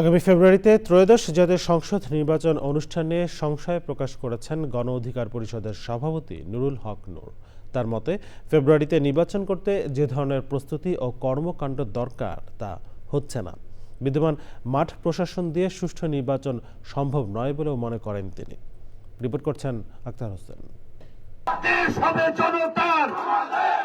আগামী ফেব্রুয়ারিতে ত্রয়োদশ জাতীয় সংসদ নির্বাচন অনুষ্ঠানে সংশয় প্রকাশ করেছেন গণ অধিকার পরিষদের সভাপতি নুরুল হক নূর। তার মতে, ফেব্রুয়ারিতে নির্বাচন করতে যে ধরনের প্রস্তুতি ও কর্মকাণ্ড দরকার তা হচ্ছে না। বিদ্যমান মাঠ প্রশাসন দিয়ে সুষ্ঠু নির্বাচন সম্ভব নয় বলেও মনে করেন তিনি। রিপোর্ট করছেন আক্তার হোসেন।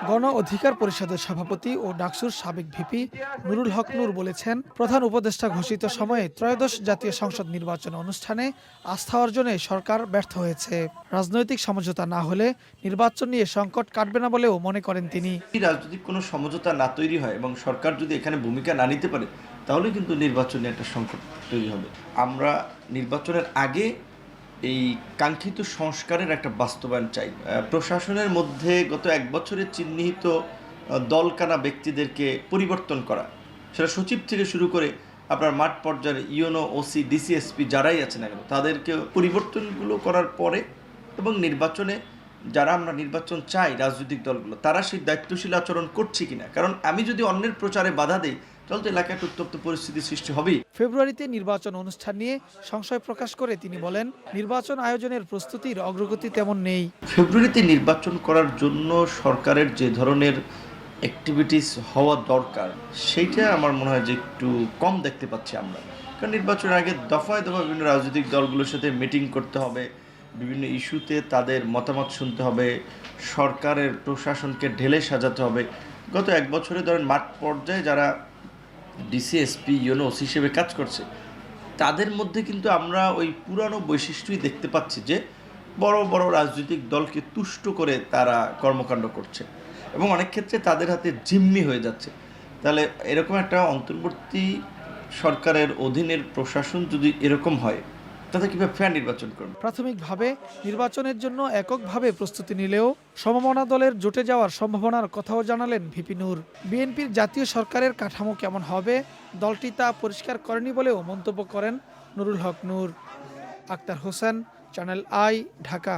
গণ অধিকার পরিষদের সভাপতি ও ডাকসুর সাবেক ভিপি নুরুল হক নূর বলেছেন প্রধান উপদেষ্টা ঘোষিত সময়ে ত্রয়োদশ জাতীয় সংসদ নির্বাচন অনুষ্ঠানে আস্থা অর্জনে সরকার ব্যর্থ হয়েছে। রাজনৈতিক সমঝোতা না হলে নির্বাচন নিয়ে সংকট কাটবে না বলেও মনে করেন তিনি। যদি রাজনৈতিক কোনো সমঝোতা না তৈরি হয় এবং সরকার যদি এখানে ভূমিকা না নিতে পারে তাহলে কিন্তু নির্বাচনে একটা সংকট তৈরি হবে। আমরা নির্বাচনের আগে এই কাঙ্ক্ষিত সংস্কারের একটা বাস্তবায়ন চাই। প্রশাসনের মধ্যে গত এক বছরে চিহ্নিত দলকানা ব্যক্তিদেরকে পরিবর্তন করা। সেটা সচিব থেকে শুরু করে আপনার মাঠ পর্যায়ের ইউনো ওসি, ডিসিএসপি যারাই আছে না কেন তাদেরকে পরিবর্তনগুলো করার পরে এবং নির্বাচনে যারা আমরা নির্বাচন চাই, রাজনৈতিক দলগুলো, তারা সেই দায়িত্বশীল আচরণ করছে কিনা? কারণ আমি যদি অন্যের প্রচারে বাধা দিই তাহলে তো এলাকায় একটা উত্তপ্ত পরিস্থিতি সৃষ্টি হবেই। ফেব্রুয়ারিতে নির্বাচন অনুষ্ঠান নিয়ে সংশয় প্রকাশ করে তিনি বলেন নির্বাচন আয়োজনের প্রস্তুতির অগ্রগতি তেমন নেই। ফেব্রুয়ারিতে নির্বাচন করার জন্য সরকারের যে ধরনের অ্যাক্টিভিটিস হওয়া দরকার সেইটা আমার মনে হয় যে একটু কম দেখতে পাচ্ছি আমরা। কারণ নির্বাচনের আগে দফায় দফায় বিভিন্ন রাজনৈতিক দলগুলোর সাথে মিটিং করতে হবে বিভিন্ন ইস্যুতে তাদের মতামত শুনতে হবে সরকারের প্রশাসনকে ঢেলে সাজাতে হবে। গত এক বছরে ধরেন মাঠ পর্যায়ে যারা ডিসিএসপি ইউনোস হিসেবে কাজ করছে। তাদের মধ্যে কিন্তু আমরা ওই পুরানো বৈশিষ্ট্যই দেখতে পাচ্ছি যে বড় বড় রাজনৈতিক দলকে তুষ্ট করে তারা কর্মকাণ্ড করছে এবং অনেক ক্ষেত্রে তাদের হাতে জিম্মি হয়ে যাচ্ছে। তাহলে এরকম একটা অন্তর্বর্তী সরকারের অধীনের প্রশাসন যদি এরকম হয় তাতে কীভাবে ফ্যান নির্বাচন করবে? প্রাথমিকভাবে নির্বাচনের জন্য এককভাবে প্রস্তুতি নিলেও সমমনা দলের জোটে যাওয়ার সম্ভাবনার কথাও জানালেন ভিপি নূর। বিএনপির জাতীয় সরকারের কাঠামো কেমন হবে, দলটি তা পরিষ্কার করেনি বলেও মন্তব্য করেন নুরুল হক নূর। Akhtar Hossain, Channel I, Dhaka.